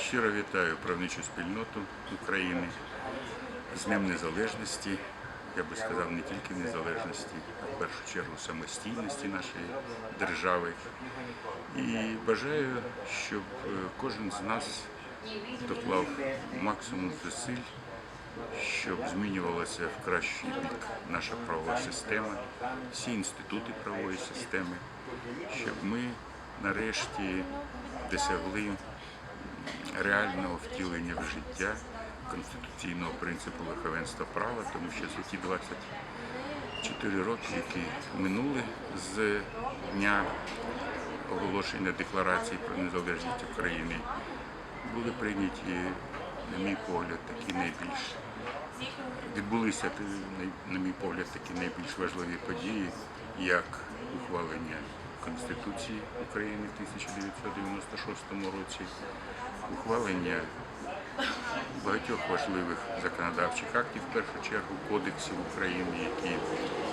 Щиро вітаю правничу спільноту України з Днем Незалежності. Я би сказав, не тільки незалежності, а в першу чергу самостійності нашої держави. І бажаю, щоб е, кожен з нас доклав максимум зусиль, щоб змінювалася в кращий бік наша правова система, всі інститути правової системи, щоб ми нарешті досягли реального втілення в життя конституційного принципу верховенства права, тому що за ті 24 роки, які минули з дня оголошення декларації про незалежність України, були прийняті, на мій погляд, такі найбільш відбулися, на мій погляд, такі найбільш важливі події, як ухвалення Конституції України в 1996 році, ухвалення багатьох важливих законодавчих актів, в першу чергу кодексів України, які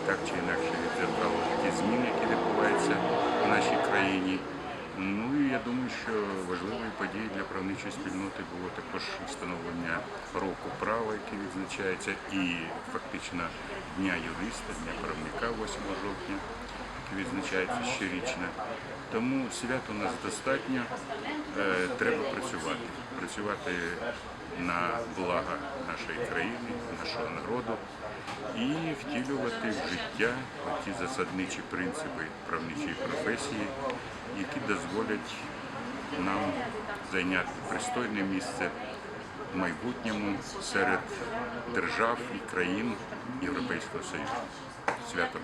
так чи інакше відзеркалюють ті зміни, які відбуваються в нашій країні. Ну і я думаю, що важливою подією для правничої спільноти було також встановлення року права, який відзначається, і фактично Дня юриста, Дня правника 8 жовтня, відзначається щорічно. Тому свят у нас достатньо, Е, треба працювати. Працювати на благо нашої країни, нашого народу і втілювати в життя ті засадничі принципи правничої професії, які дозволять нам зайняти пристойне місце в майбутньому серед держав і країн Європейського Союзу. Свято!